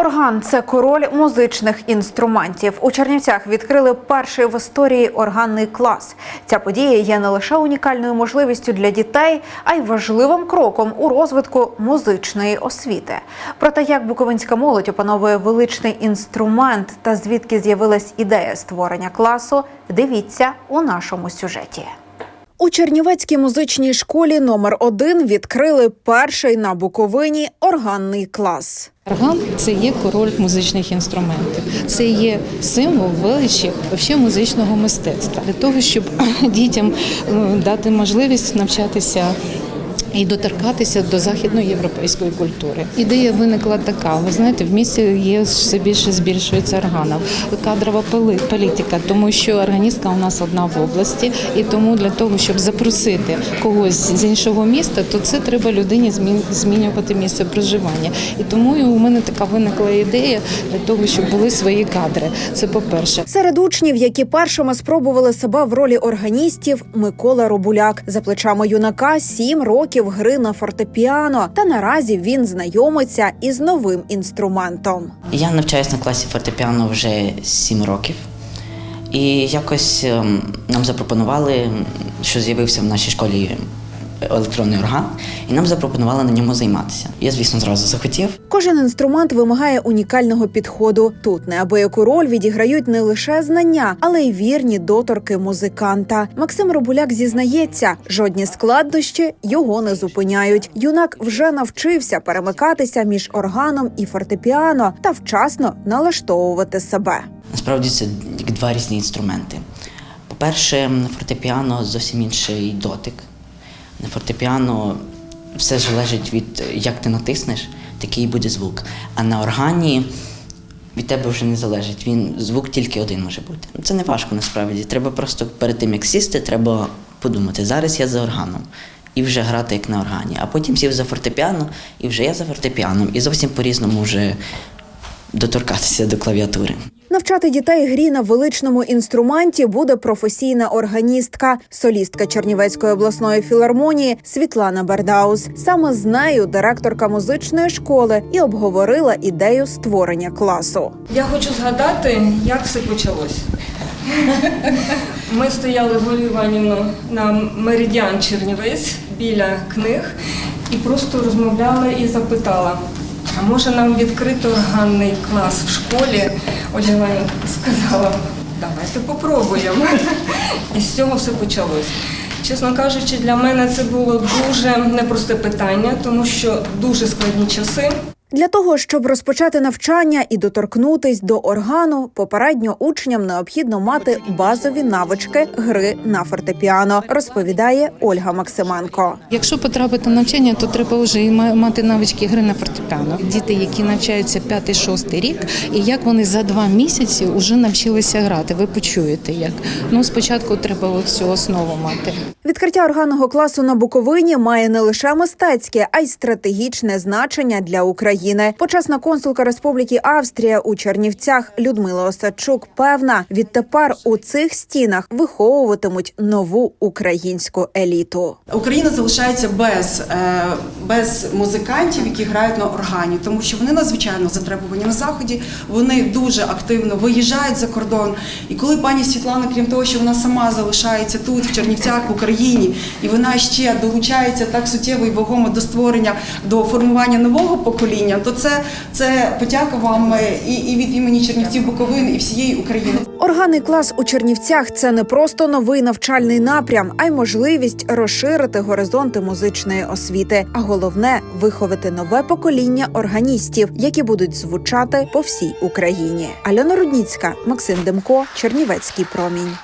Орган це король музичних інструментів. У Чернівцях відкрили перший в історії органний клас. Ця подія є не лише унікальною можливістю для дітей, а й важливим кроком у розвитку музичної освіти. Про те, як буковинська молодь опановує величний інструмент та звідки з'явилась ідея створення класу, дивіться у нашому сюжеті. У Чернівецькій музичній школі номер 1 відкрили перший на Буковині органний клас. Орган це є король музичних інструментів. Це є символ величі музичного мистецтва для того, щоб дітям е, дати можливість навчатися. І доторкатися до західноєвропейської культури. Ідея виникла така. Ви знаєте, в місті є все більше збільшується органів. Кадрова політика, тому що органістка у нас одна в області, і тому для того, щоб запросити когось з іншого міста, то це треба людині змін- змінювати місце проживання. І тому і у мене така виникла ідея для того, щоб були свої кадри. Це по-перше. Серед учнів, які першими спробували себе в ролі органістів, Микола Робуляк за плечами юнака сім років гри на фортепіано. Та наразі він знайомиться із новим інструментом. Я навчаюся на класі фортепіано вже 7 років. І якось ем, нам запропонували, що з'явився в нашій школі електронний орган, і нам запропонували на ньому займатися. Я, звісно, зразу захотів. Кожен інструмент вимагає унікального підходу. Тут неабияку роль відіграють не лише знання, але й вірні доторки музиканта. Максим Робуляк зізнається, жодні складнощі його не зупиняють. Юнак вже навчився перемикатися між органом і фортепіано та вчасно налаштовувати себе. Насправді це як два різні інструменти. По-перше, фортепіано зовсім інший дотик. На фортепіано все залежить від як ти натиснеш, такий буде звук. А на органі від тебе вже не залежить. Він звук тільки один може бути. Це не важко насправді. Треба просто перед тим, як сісти, треба подумати, зараз я за органом. І вже грати як на органі, а потім сів за фортепіано, і вже я за фортепіаном, і зовсім по-різному вже доторкатися до клавіатури. Навчати дітей грі на величному інструменті буде професійна органістка, солістка Чернівецької обласної філармонії Світлана Бердаус. Саме з нею директорка музичної школи і обговорила ідею створення класу. Я хочу згадати, як все почалося. Ми стояли з Олею на Меридіан Чернівець біля книг і просто розмовляли і запитала, може нам відкрити органний клас в школі? Оля сказала, давайте попробуємо. І з цього все почалось. Чесно кажучи, для мене це було дуже непросте питання, тому що дуже складні часи. Для того щоб розпочати навчання і доторкнутись до органу, попередньо учням необхідно мати базові навички гри на фортепіано, розповідає Ольга Максименко. Якщо потрапити на навчання, то треба вже і мати навички гри на фортепіано. Діти, які навчаються 5-6 рік, і як вони за два місяці вже навчилися грати. Ви почуєте, як ну спочатку треба цю основу мати. Відкриття органного класу на Буковині має не лише мистецьке, а й стратегічне значення для України. Почесна консулка Республіки Австрія у Чернівцях Людмила Осадчук певна, відтепер у цих стінах виховуватимуть нову українську еліту. Україна залишається без, е, без музикантів, які грають на органі, тому що вони надзвичайно затребувані на заході. Вони дуже активно виїжджають за кордон. І коли пані Світлана, крім того, що вона сама залишається тут, в Чернівцях, в Україні, і вона ще долучається так суттєво і вагомо до створення, до формування нового покоління, то це, це подяка вам і, і від імені Чернівців Буковини, і всієї України. Органний клас у Чернівцях це не просто новий навчальний напрям, а й можливість розширити горизонти музичної освіти. А головне виховати нове покоління органістів, які будуть звучати по всій Україні. Альона Рудніцька, Максим Демко, Чернівецький промінь.